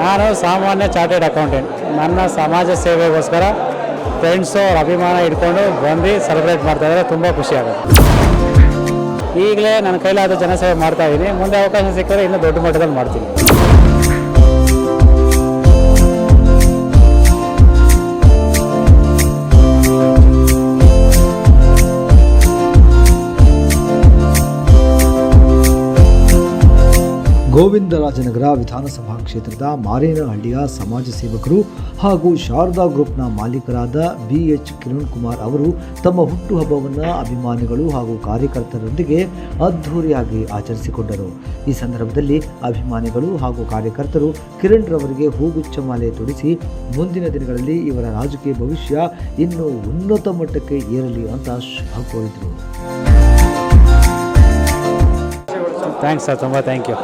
ನಾನು ಸಾಮಾನ್ಯ chartered accountant. ನನ್ನ ಸಮಾಜ ಸೇವೆಗೋಸ್ಕರ ಫ್ರೆಂಡ್ಸು ಅವ್ರ ಅಭಿಮಾನ ಇಟ್ಕೊಂಡು ಬಂದು ಸೆಲೆಬ್ರೇಟ್ ಮಾಡ್ತಾ ಇದ್ದಾರೆ ತುಂಬ ಖುಷಿ ಆಗುತ್ತೆ. ಈಗಲೇ ನನ್ನ ಕೈಲಾದ ಜನಸೇವೆ ಮಾಡ್ತಾ ಇದ್ದೀನಿ ಮುಂದೆ ಅವಕಾಶ ಸಿಕ್ಕರೆ ಇನ್ನೂ ದೊಡ್ಡ ಮಟ್ಟದಲ್ಲಿ ಮಾಡ್ತೀನಿ. ಗೋವಿಂದರಾಜನಗರ ವಿಧಾನಸಭಾ ಕ್ಷೇತ್ರದ ಮಾರೇನಹಳ್ಳಿಯ ಸಮಾಜ ಸೇವಕರು ಹಾಗೂ ಶಾರದಾ ಗ್ರೂಪ್ನ ಮಾಲೀಕರಾದ ಬಿ ಎಚ್ ಕಿರಣ್ ಕುಮಾರ್ ಅವರು ತಮ್ಮ ಹುಟ್ಟುಹಬ್ಬವನ್ನು ಅಭಿಮಾನಿಗಳು ಹಾಗೂ ಕಾರ್ಯಕರ್ತರೊಂದಿಗೆ ಅದ್ಧೂರಿಯಾಗಿ ಆಚರಿಸಿಕೊಂಡರು. ಈ ಸಂದರ್ಭದಲ್ಲಿ ಅಭಿಮಾನಿಗಳು ಹಾಗೂ ಕಾರ್ಯಕರ್ತರು ಕಿರಣ್ ರವರಿಗೆ ಹೂಗುಚ್ಛ ಮಾಲೆ ತೊಡಿಸಿ, ಮುಂದಿನ ದಿನಗಳಲ್ಲಿ ಇವರ ರಾಜಕೀಯ ಭವಿಷ್ಯ ಇನ್ನೂ ಉನ್ನತ ಮಟ್ಟಕ್ಕೆ ಏರಲಿ ಅಂತ ಶುಭ ಕೋರಿದರು. ಥ್ಯಾಂಕ್ಸ್ ಸರ್ ತುಂಬ ಥ್ಯಾಂಕ್ ಯು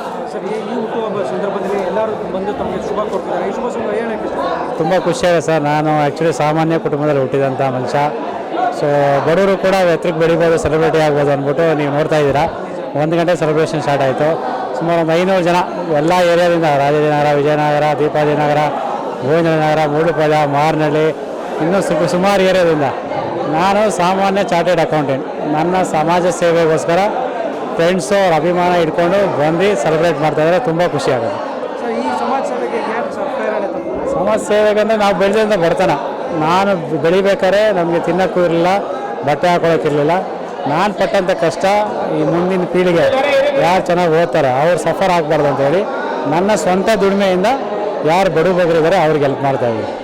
ಸಂದರ್ಭದಲ್ಲಿ ಎಲ್ಲರೂ ಬಂದು ಶುಭ ಕೊಡ್ತಿದ್ದಾರೆ. ಈ ಶುಭ ಸಂದರ್ಭ ತುಂಬ ಖುಷಿಯಾಗಿದೆ ಸರ್. ನಾನು ಆ್ಯಕ್ಚುಲಿ ಸಾಮಾನ್ಯ ಕುಟುಂಬದಲ್ಲಿ ಹುಟ್ಟಿದಂಥ ಮನುಷ್ಯ. ಸೊ ಬಡವರು ಕೂಡ ಎತ್ತರಕ್ಕೆ ಬೆಳಿಬೋದು ಸೆಲೆಬ್ರಿಟಿ ಆಗ್ಬೋದು ಅಂದ್ಬಿಟ್ಟು ನೀವು ನೋಡ್ತಾ ಇದ್ದೀರಾ. ಒಂದು ಗಂಟೆ ಸೆಲೆಬ್ರೇಷನ್ ಸ್ಟಾರ್ಟ್ ಆಯಿತು. ಸುಮಾರು ಒಂದು ಐನೂರು ಜನ ಎಲ್ಲ ಏರಿಯಾದಿಂದ ರಾಜಾಜಿನಗರ ವಿಜಯನಗರ ದೀಪಾಜಿನಗರ ಗೋವಿಂದನಗರ ಮೂಡುಪಾಲ ಮಾರ್ನಳ್ಳಿ, ಇನ್ನೂ ಸು ಸುಮಾರು ಏರಿಯಾದಿಂದ ನಾನು ಸಾಮಾನ್ಯ ಚಾರ್ಟೆಡ್ ಅಕೌಂಟೆಂಟ್ ನನ್ನ ಸಮಾಜ ಸೇವೆಗೋಸ್ಕರ ಫ್ರೆಂಡ್ಸು ಅವ್ರ ಅಭಿಮಾನ ಇಟ್ಕೊಂಡು ಬಂದು ಸೆಲೆಬ್ರೇಟ್ ಮಾಡ್ತಾ ಇದ್ದಾರೆ ತುಂಬ ಖುಷಿ ಆಗುತ್ತೆ. ಸಮಾಜ ಸೇವೆಗಂದ್ರೆ ನಾವು ಬೆಳೆದಿಂದ ಬರ್ತಾನೆ ನಾನು ಬೆಳಿಬೇಕಾದ್ರೆ ನಮಗೆ ತಿನ್ನೋಕ್ಕೂ ಇರಲಿಲ್ಲ ಬಟ್ಟೆ ಹಾಕೊಳ್ಳೋಕ್ಕಿರಲಿಲ್ಲ ನಾನು ಪಟ್ಟಂಥ ಕಷ್ಟ ಈ ಮುಂದಿನ ಪೀಳಿಗೆ ಯಾರು ಚೆನ್ನಾಗಿ ಓದ್ತಾರೆ ಅವ್ರು ಸಫರ್ ಆಗಬಾರ್ದು ಅಂತೇಳಿ ನನ್ನ ಸ್ವಂತ ದುಡಿಮೆಯಿಂದ ಯಾರು ಬಡ ಬಗ್ರಿದ್ದಾರೆ ಅವ್ರಿಗೆ ಹೆಲ್ಪ್ ಮಾಡ್ತಾ ಇದ್ದೀವಿ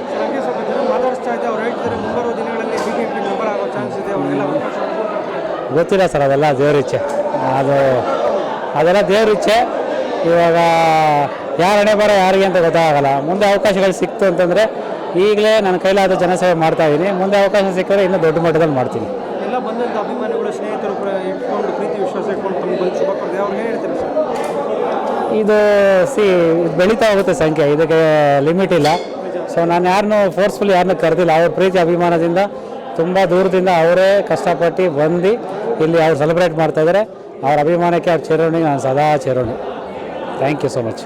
ಗೊತ್ತಿಲ್ಲ ಸರ್ ಅದೆಲ್ಲ ದೇವ್ರ ಇಚ್ಛೆ. ಅದು ಅದೆಲ್ಲ ದೇವ್ರ ಇಚ್ಛೆ. ಇವಾಗ ಯಾರು ಹಣೆ ಬರೋ ಯಾರಿಗೆ ಅಂತ ಗೊತ್ತಾಗಲ್ಲ. ಮುಂದೆ ಅವಕಾಶಗಳು ಸಿಕ್ತು ಅಂತಂದರೆ ಈಗಲೇ ನನ್ನ ಕೈಲಾದ ಜನಸೇವೆ ಮಾಡ್ತಾ ಇದ್ದೀನಿ ಮುಂದೆ ಅವಕಾಶ ಸಿಕ್ಕರೆ ಇನ್ನೂ ದೊಡ್ಡ ಮಟ್ಟದಲ್ಲಿ ಮಾಡ್ತೀನಿ. ಎಲ್ಲ ಬಂದಂಥ ಅಭಿಮಾನಿಗಳು ಸ್ನೇಹಿತರು ಇಟ್ಕೊಂಡು ಪ್ರೀತಿ ವಿಶ್ವಾಸ ಇಟ್ಕೊಂಡು ತಮಗೆ ಬಂದು ಶುಭ ಕೊಡ್ತಾರೆ ಅವ್ರಿಗೆ ಹೇಳ್ತಾರೆ ಸರ್? ಇದು ಸಿ ಬೆಳೀತಾ ಹೋಗುತ್ತೆ ಸಂಖ್ಯೆ. ಇದಕ್ಕೆ ಲಿಮಿಟ್ ಇಲ್ಲ. ಸೊ ನಾನು ಯಾರನ್ನೂ ಫೋರ್ಸ್ಫುಲ್ ಯಾರನ್ನೂ ಕರೆದಿಲ್ಲ. ಅವ್ರ ಪ್ರೀತಿ ಅಭಿಮಾನದಿಂದ ತುಂಬ ದೂರದಿಂದ ಅವರೇ ಕಷ್ಟಪಟ್ಟು ಬಂದು ಇಲ್ಲಿ ಅವ್ರು ಸೆಲೆಬ್ರೇಟ್ ಮಾಡ್ತಾಯಿದ್ದಾರೆ ಅವ್ರ ಅಭಿಮಾನಕ್ಕೆ ಅವ್ರ ಚಿರೋಣಿ ನಾನು ಸದಾ ಚಿರೋಣಿ ಥ್ಯಾಂಕ್ ಯು ಸೊ ಮಚ್